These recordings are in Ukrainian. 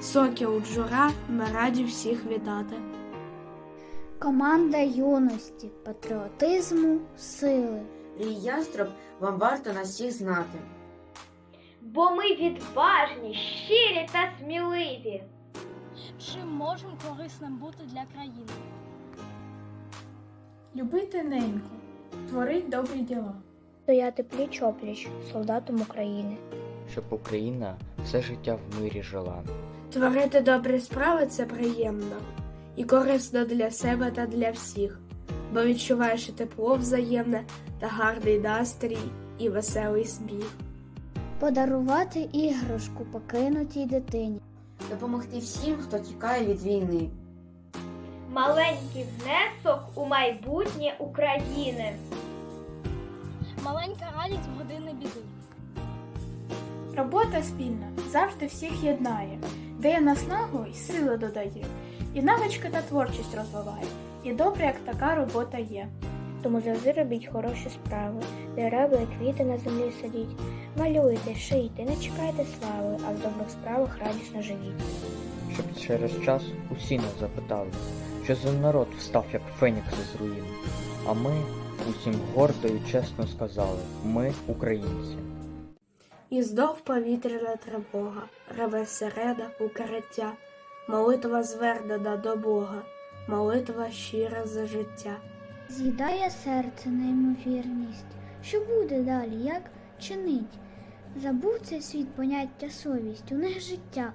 Сокіл Джура, ми раді всіх вітати. Команда юності, патріотизму, сили. Рій Яструб вам варто нас всіх знати. Бо ми відважні, щирі та сміливі. Чим можемо корисним бути для країни? Любити неньку, творить добрі діла. Стояти пліч опліч солдатам України. Щоб Україна все життя в мирі жила. Творити добрі справи це приємно і корисно для себе та для всіх, бо відчуваєш і тепло взаємне та гарний настрій і веселий сміх. Подарувати іграшку покинутій дитині. Допомогти всім, хто тікає від війни. Маленький внесок у майбутнє України. Маленька радість в години біди. Робота спільна завжди всіх єднає, дає наснагу й сили додає, і навички та творчість розвиває. І добре, як така робота є. Тому завжди робіть хороші справи, дерева і квіти на землі садіть. Малюйте, шийте, не чекайте слави, а в добрих справах радісно живіть. Щоб через час усі нас запитали, що за народ встав як фенікс із руїн. А ми усім гордо і чесно сказали: ми українці. І знов повітряна тривога, реве середа укриття, молитва звернена до Бога, молитва щира за життя. З'їдає серце неймовірність. Що буде далі, як чинить? Забув цей світ поняття совість, у них життя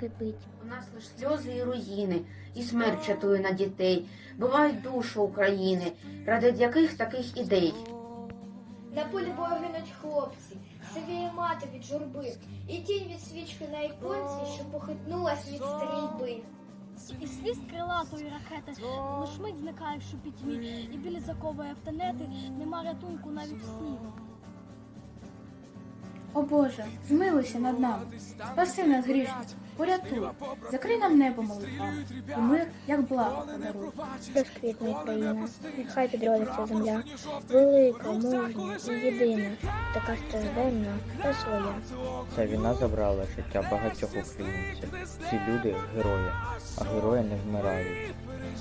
кипить. У нас лиш сльози і руїни, і смерть чатує на дітей. Бувають душі України, ради яких таких ідей. На полі бою гинуть хлопці, сивіє мати від журби, і тінь від свічки на іконці, що похитнулась від стрільби. І сліз крилатої ракети лиш мить зникаєш у пітьмі, і білі заковує автонети, нема рятунку навіть в сні. О Боже, змилуйся над нами, спаси нас грішних, порятуй, закрий нам небо молитвами, і мир, як благо подаруй. Розквітне Україна, нехай підродиться земля, велика, мужня і єдина, така стражденна та своя. Ця війна забрала життя багатьох українців. Ці люди герої, а герої не вмирають.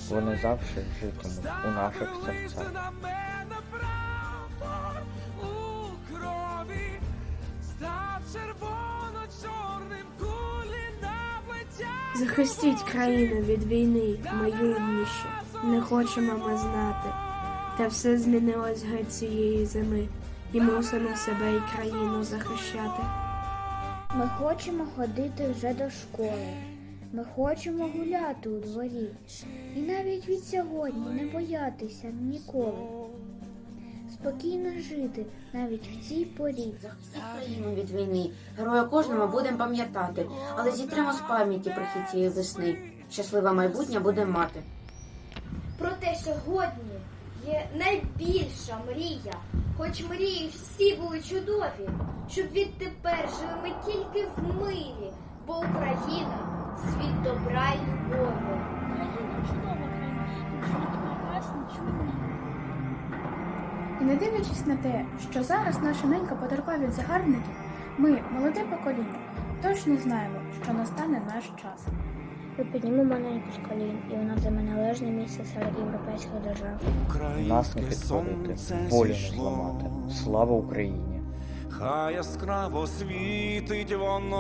Вони завжди житимуть у наших серцях. Захистіть країну від війни, ми юдніші, не хочемо ми знати. Та все змінилось геть цієї зими, і мусимо себе і країну захищати. Ми хочемо ходити вже до школи. Ми хочемо гуляти у дворі. І навіть від сьогодні не боятися ніколи. Спокійно жити навіть в цій порі. Країну від війни. Героя кожного будемо пам'ятати, але зітримо з пам'яті прихід цієї весни. Щасливе майбутнє будемо мати. Проте сьогодні є найбільша мрія, хоч мрії всі були чудові, щоб відтепер жили ми тільки в мирі, бо Україна світ добра й любові. І не дивлячись на те, що зараз наша ненька потерпає від загарбників, ми, молоде покоління, точно знаємо, що настане наш час. Я підніму маленьку з колін, і вона займе належне місце серед європейських держав. Нас не підкорити, волю не зламати. Слава Україні! Хай яскраво світить воно.